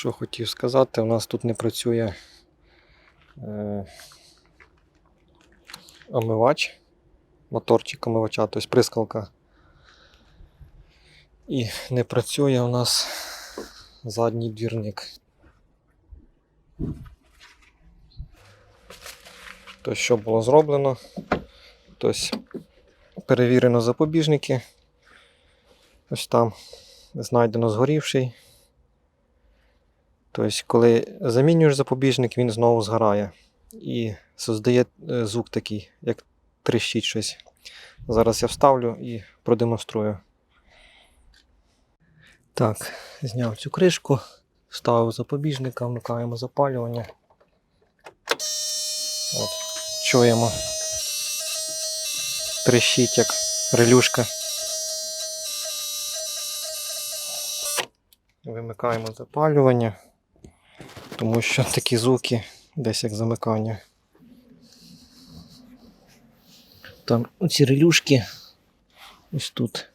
Що хотів сказати, у нас тут не працює е, омивач, моторчик омивача, тобто прискалка. І не працює у нас задній двірник. Тобто, що було зроблено? Тобто, перевірено запобіжники. Ось там знайдено згорівший. Тобто, коли замінюєш запобіжник, він знову згорає. І создає е, звук такий, як тріщить щось. Зараз я вставлю і продемонструю. Так, зняв цю кришку, вставив запобіжника, вмикаємо запалювання. От, чуємо. Трещить як релюшка. Вимикаємо запалювання, тому що такі звуки десь як замикання. Там оці релюшки ось тут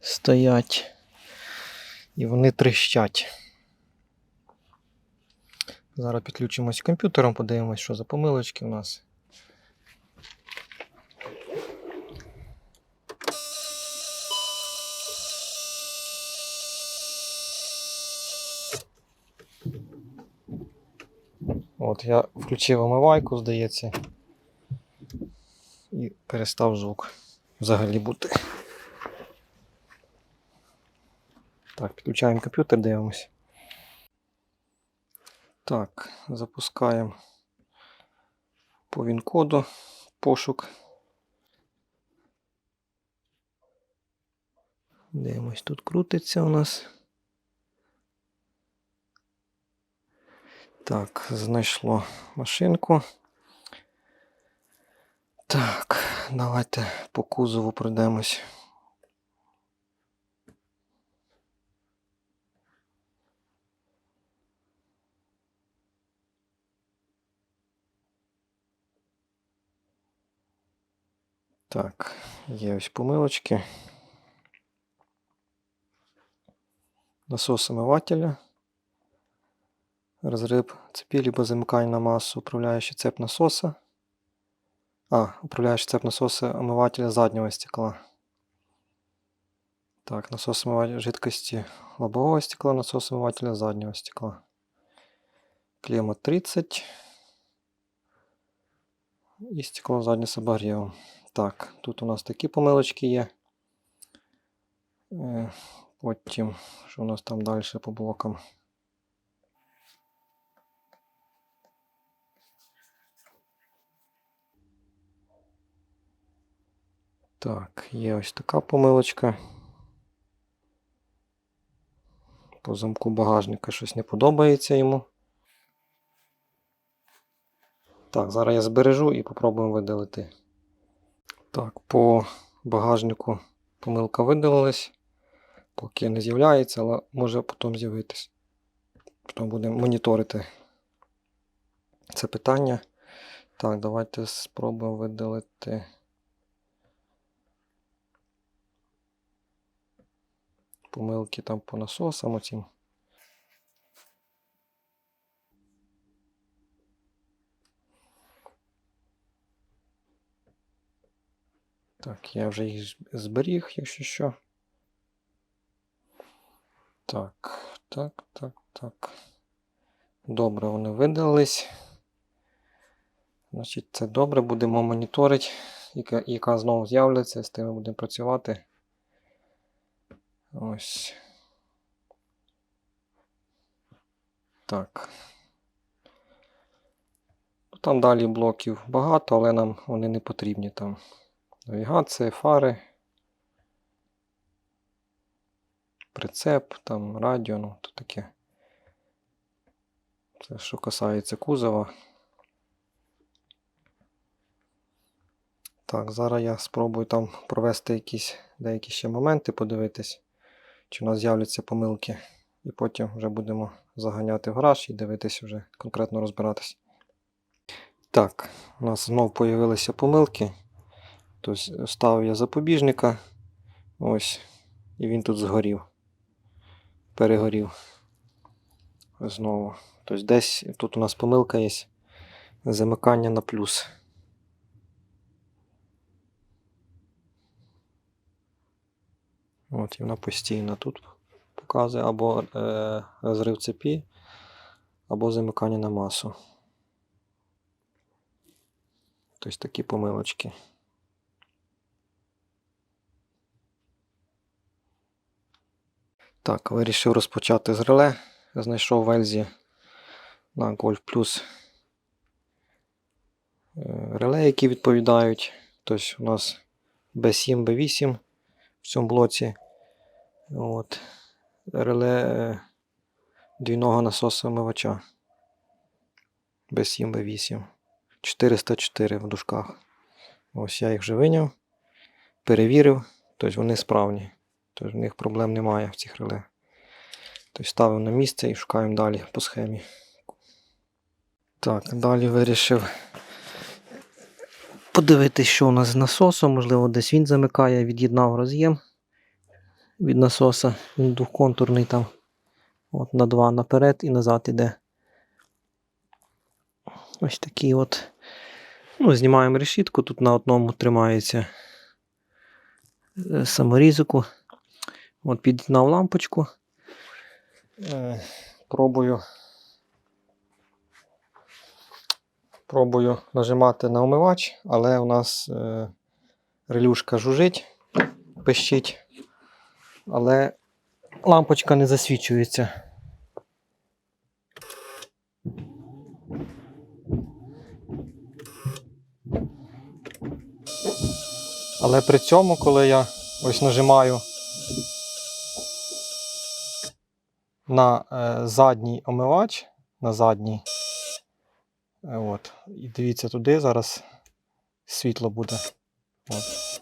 стоять і вони трещать. Зараз підключимось комп'ютером, подивимось, що за помилочки у нас. От я включив омивайку, здається, і перестав звук взагалі бути. Так, підключаємо комп'ютер, дивимось. Так, запускаємо по він-коду пошук. Дивимось, тут крутиться у нас. Так, знайшло машинку. Так, давайте по кузову пройдемось. Так, є ось помилочки. Насос омивателя. Разрыв цепи, либо замыкание на массу, управляющий цепь насоса. А, управляющий цепь насоса омывателя заднего стекла. Так, насос омывателя жидкости лобового стекла, насос омывателя заднего стекла. Клемма 30. І стекло заднє з обогрівом. Так, тут у нас такі помилочки є. Е, Потім, що у нас там далі по блокам? Так, є ось така помилочка. По замку багажника щось не подобається йому. Так, зараз я збережу і попробуємо видалити. Так, по багажнику помилка видалилась. Поки не з'являється, але може потім з'явитись. Потім будемо моніторити це питання. Так, давайте спробуємо видалити. Помилки там по насосам оцім. Так, я вже їх зберіг, якщо що. Так, так, так, так. Добре, вони видалились. Значить, це добре, будемо моніторити, яка, яка знову з'являться, з тими будемо працювати. Ось. Так. Ну, Там далі блоків багато, але нам вони не потрібні там. Навігація, фари. Прицеп, там радіо, ну то таке. Це що касається кузова. Так, зараз я спробую там провести якісь деякі ще моменти, подивитись, чи у нас з'являться помилки. І потім вже будемо заганяти в гараж і дивитись вже конкретно розбиратись. Так, у нас знов з'явилися помилки. Тобто ставив я запобіжника. Ось, і він тут згорів. перегорів. Знову. Тобто десь тут у нас помилка є. Замикання на плюс. От, і вона постійно тут показує або е, розрив цепі, або замикання на масу. Тобто такі помилочки. Так, вирішив розпочати з реле. Знайшов в Ельзі на Golf Plus е, реле, які відповідають. Тобто у нас B7, B8 в цьому блоці. От. Реле е, двійного насосу омивача. B7, B8. 404 в дужках. Ось я їх вже виняв, перевірив, тобто вони справні. Тобто в них проблем немає в цих реле. Тобто ставимо на місце і шукаємо далі по схемі. Так, далі вирішив подивитися, що у нас з насосом. Можливо, десь він замикає, від'єднав роз'єм від насоса. Він двохконтурний там. От на два наперед і назад іде. Ось такий от. Ну, знімаємо решітку, тут на одному тримається е, саморізику. От під'єднав лампочку. Е, Пробую. Пробую нажимати на омивач, але у нас е, релюшка жужить, пищить, але лампочка не засвічується. Але при цьому, коли я ось нажимаю на е, задній омивач, на задній, е, от, і дивіться туди, зараз світло буде. От.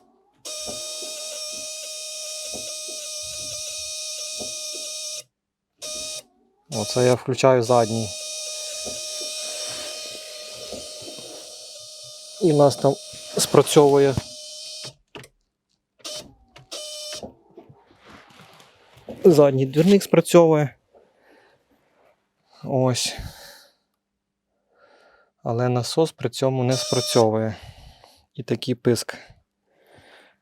Оце я включаю задній. І в нас там спрацьовує задній двірник спрацьовує. Ось. Але насос при цьому не спрацьовує. І такий писк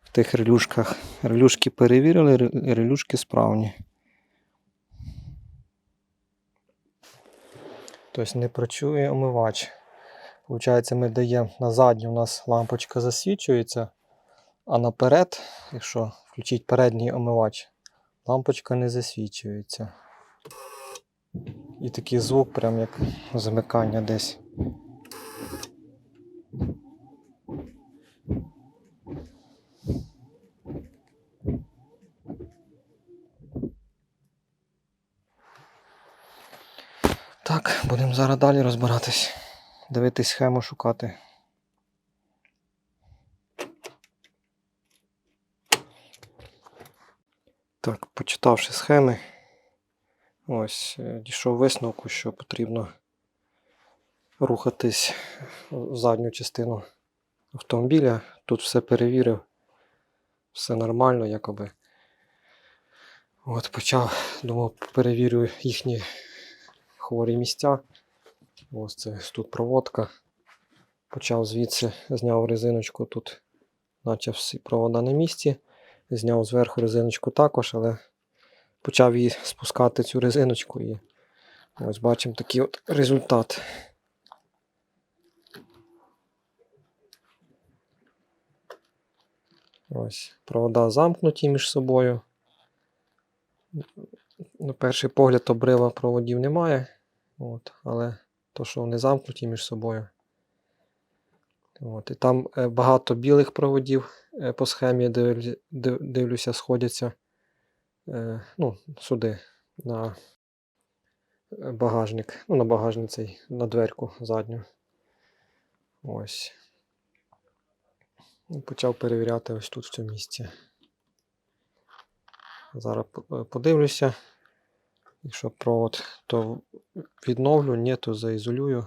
в тих релюшках. Релюшки перевірили, релюшки справні. Тобто не працює омивач. Получається, ми даємо на задню, у нас лампочка засвічується, а наперед, якщо включити передній омивач, лампочка не засвічується. І такий звук, прям як замикання десь. Так, будемо зараз далі розбиратись. Дивитись схему шукати. Так, почитавши схеми, ось е, дійшов висновку, що потрібно рухатись в задню частину автомобіля. Тут все перевірив, все нормально, якоби. От почав, думав, перевірю їхні хворі місця. Ось це тут проводка. Почав звідси, зняв резиночку тут, наче всі провода на місці. Зняв зверху резиночку також, але почав її спускати цю резиночку і ось бачимо такий от результат. Ось провода замкнуті між собою. На перший погляд обрива проводів немає. От, але то, що вони замкнуті між собою. От, і там е, багато білих проводів е, по схемі, дивлюся, сходяться е, ну, сюди на багажник, ну, на багажник цей, на дверку задню. Ось. Почав перевіряти ось тут в цьому місці. Зараз подивлюся. Якщо провод, то відновлю, ні, то заізолюю.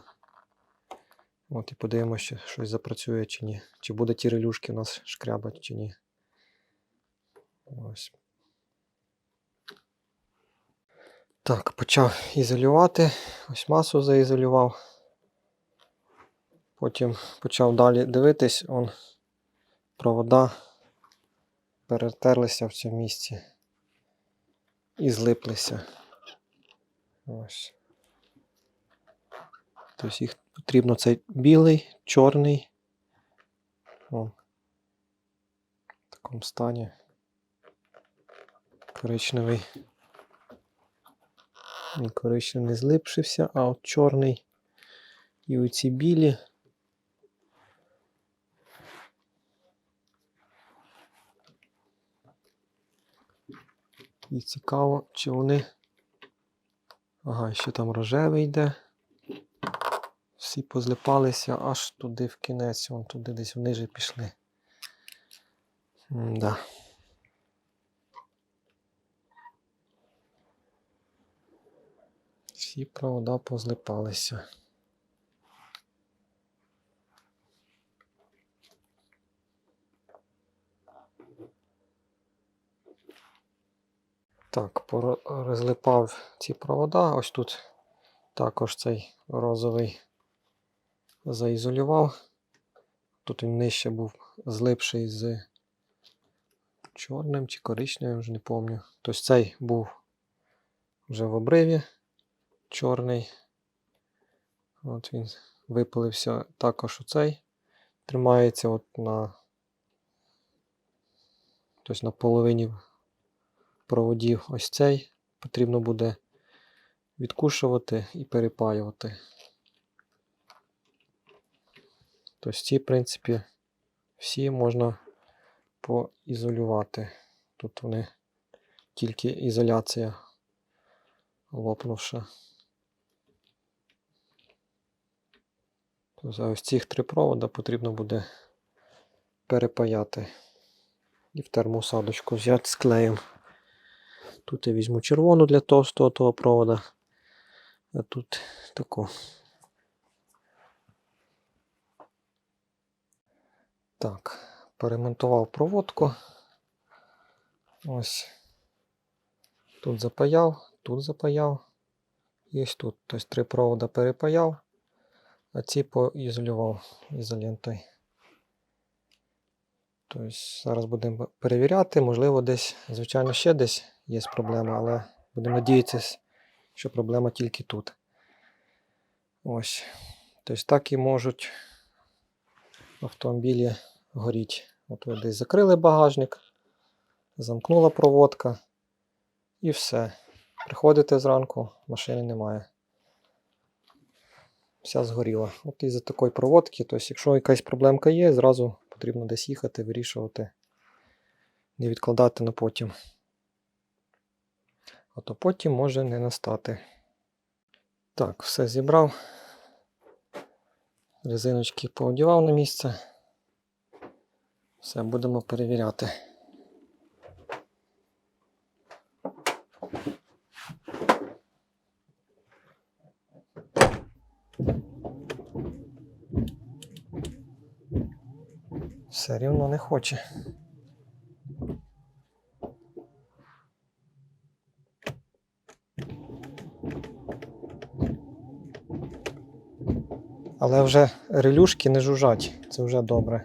От і подивимося, чи щось запрацює чи ні. Чи буде ті релюшки у нас шкрябать чи ні. Ось. Так, почав ізолювати. Ось масу заізолював. Потім почав далі дивитись, он провода перетерлися в цьому місці і злиплися. Ось. Тобто їх потрібно цей білий, чорний. О, в такому стані. Коричневий. І коричневий не злипшився, а от чорний. І оці білі. І цікаво, чи вони. Ага, ще там рожевий йде. Всі позлипалися аж туди в кінець, вон туди десь вниже пішли. Да. Всі провода позлипалися. Так, розлипав ці провода. Ось тут також цей розовий заізолював. Тут він нижче був злипший з чорним чи коричневим, вже не пам'ятаю. Тобто цей був вже в обриві чорний. От він випилився також оцей. Тримається от на, тобто на половині проводів ось цей. Потрібно буде відкушувати і перепаювати. Тобто ці, в принципі, всі можна поізолювати. Тут вони тільки ізоляція лопнувша. Тобто ось цих три провода потрібно буде перепаяти і в термоусадочку взяти з клеєм. Тут я візьму червону для товстого того провода, а тут таку. Так, перемонтував проводку. Ось. Тут запаяв, тут запаяв. І ось тут. Тобто три провода перепаяв, а ці поізолював ізолентою. Тобто зараз будемо перевіряти, можливо, десь, звичайно, ще десь є проблема, але будемо надіятися, що проблема тільки тут. Ось. Тобто так і можуть автомобілі горіти. От ви десь закрили багажник, замкнула проводка і все. Приходите зранку, машини немає. Вся згоріла. От із-за такої проводки, тобто, якщо якась проблемка є, зразу потрібно десь їхати, вирішувати, не відкладати на потім. А то потім може не настати. Так, все зібрав. Резиночки поодівав на місце. Все, будемо перевіряти. Все рівно не хоче. Але вже релюшки не жужжать, це вже добре.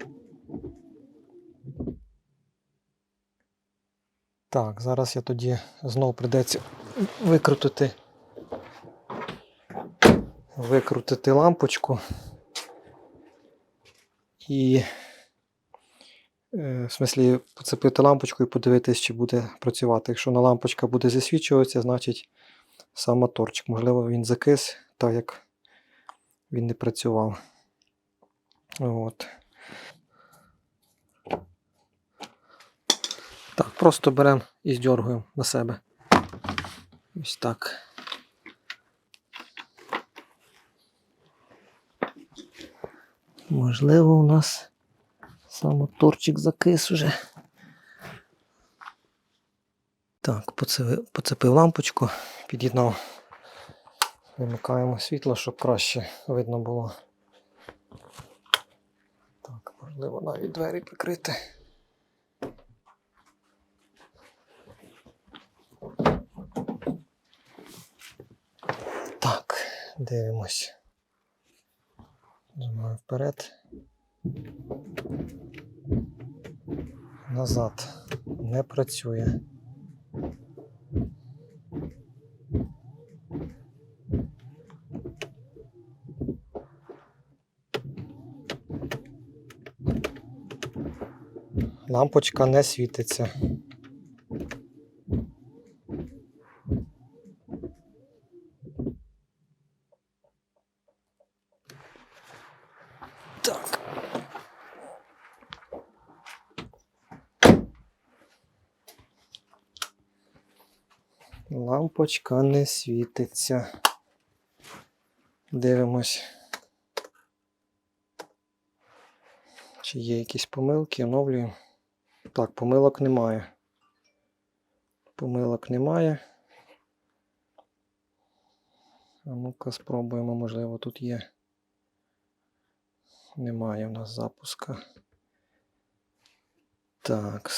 Так, зараз я тоді знову придеться викрутити. Викрутити лампочку. І е, в смислі поцепити лампочку і подивитись, чи буде працювати. Якщо на лампочка буде засвічуватися, значить сам моторчик. Можливо, він закис, так як він не працював. От. Так, просто беремо і здергуємо на себе. Ось так. Можливо, у нас сам моторчик закис уже. Так, поцепив лампочку, під'єднав. Вимикаємо світло, щоб краще видно було. Так, можливо, навіть двері прикрити. Так, Дивимось. Нажимаю вперед. Назад. Не працює. Лампочка не світиться. Так. Лампочка не світиться. Дивимось. Чи є якісь помилки, оновлюємо. Так, помилок немає. Помилок немає. А ну-ка спробуємо, можливо, тут є. Немає в нас запуска. Так.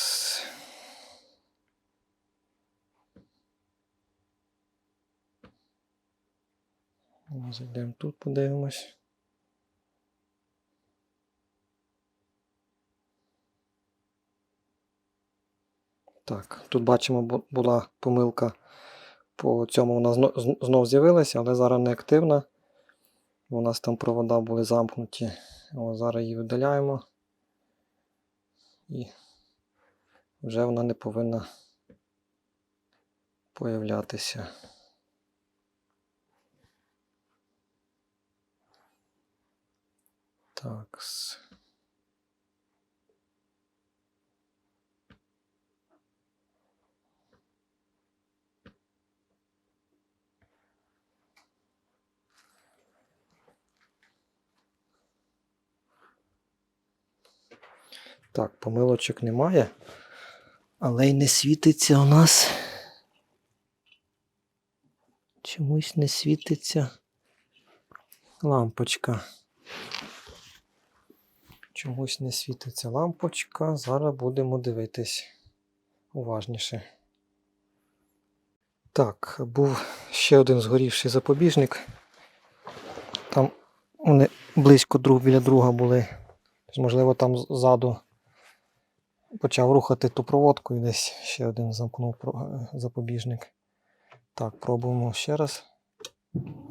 Зайдемо тут, подивимось. Так, тут бачимо, була помилка по цьому вона зно- знов з'явилася, але зараз не активна. У нас там провода були замкнуті. О, зараз її видаляємо. І вже вона не повинна появлятися. Так. Так, помилочок немає. Але й не світиться у нас. Чомусь не світиться лампочка. Чомусь не світиться лампочка. Зараз будемо дивитись уважніше. Так, був ще один згорівший запобіжник. Там вони близько друг біля друга були. Можливо, там ззаду почав рухати ту проводку і десь ще один замкнув е, запобіжник. Так, пробуємо ще раз.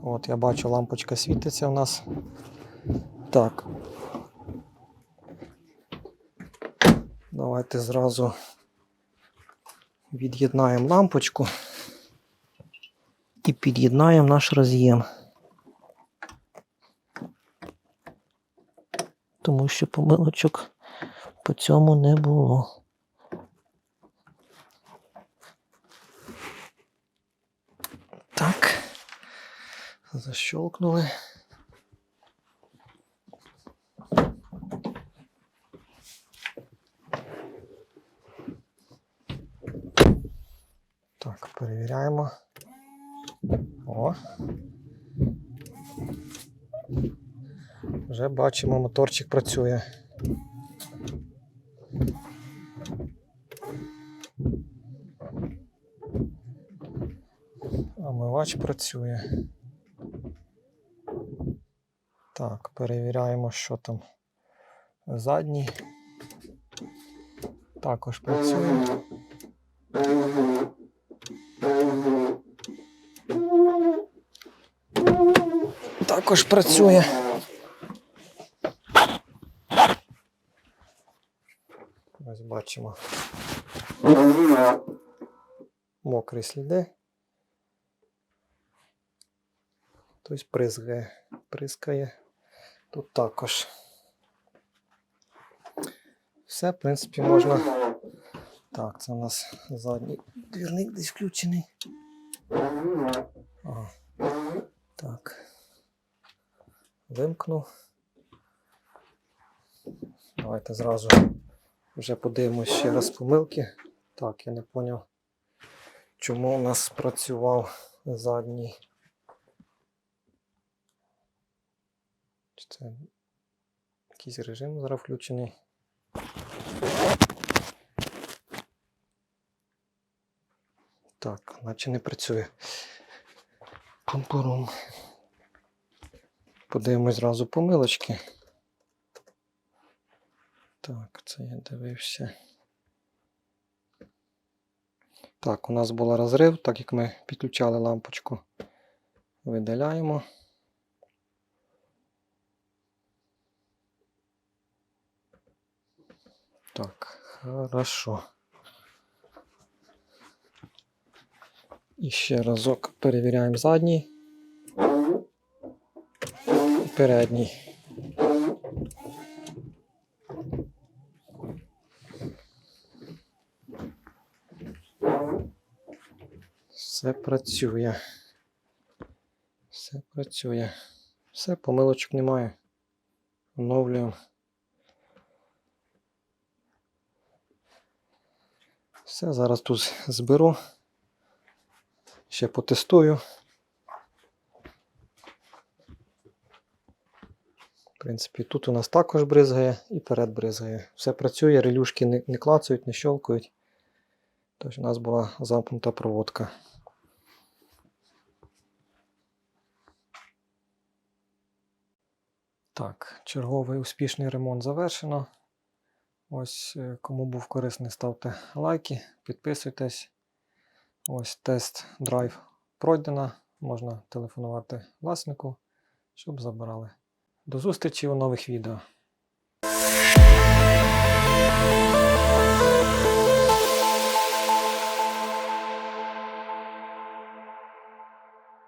От, я бачу, лампочка світиться у нас. Так. Давайте зразу від'єднаємо лампочку і під'єднаємо наш роз'єм. Тому що помилочок по цьому не було. Так. Защелкнули. Так, перевіряємо. О. Вже бачимо, моторчик працює. Омивач працює. Так, перевіряємо, що там задній. Також працює. Також працює. Ось бачимо. Мокрі сліди. Тобто призгає. Прискає. Тут також. Все, в принципі, можна. Так, це у нас задній двірник десь включений. Ага. Так. Вимкнув. Давайте зразу вже подивимось ще раз помилки. Так, я не зрозумів, чому у нас працював задній. Чи це якийсь режим зараз включений? Так, наче не працює. Пум-пурум. Подивимось зразу помилочки. Так, це я дивився. Так, у нас був розрив, так як ми підключали лампочку. Видаляємо. Так, хорошо. І ще разок перевіряємо задній. І передній. Все працює. Все працює. Все, помилочок немає. Оновлюємо. Все, зараз тут зберу. Ще потестую. В принципі, тут у нас також бризгає і перед бризгає. Все працює, релюшки не, не клацають, не щелкають. Тож у нас була замкнута проводка. Так, черговий успішний ремонт завершено. Ось е, кому був корисний, ставте лайки, підписуйтесь. Ось тест драйв пройдено. Можна телефонувати власнику, щоб забирали. До зустрічі у нових відео.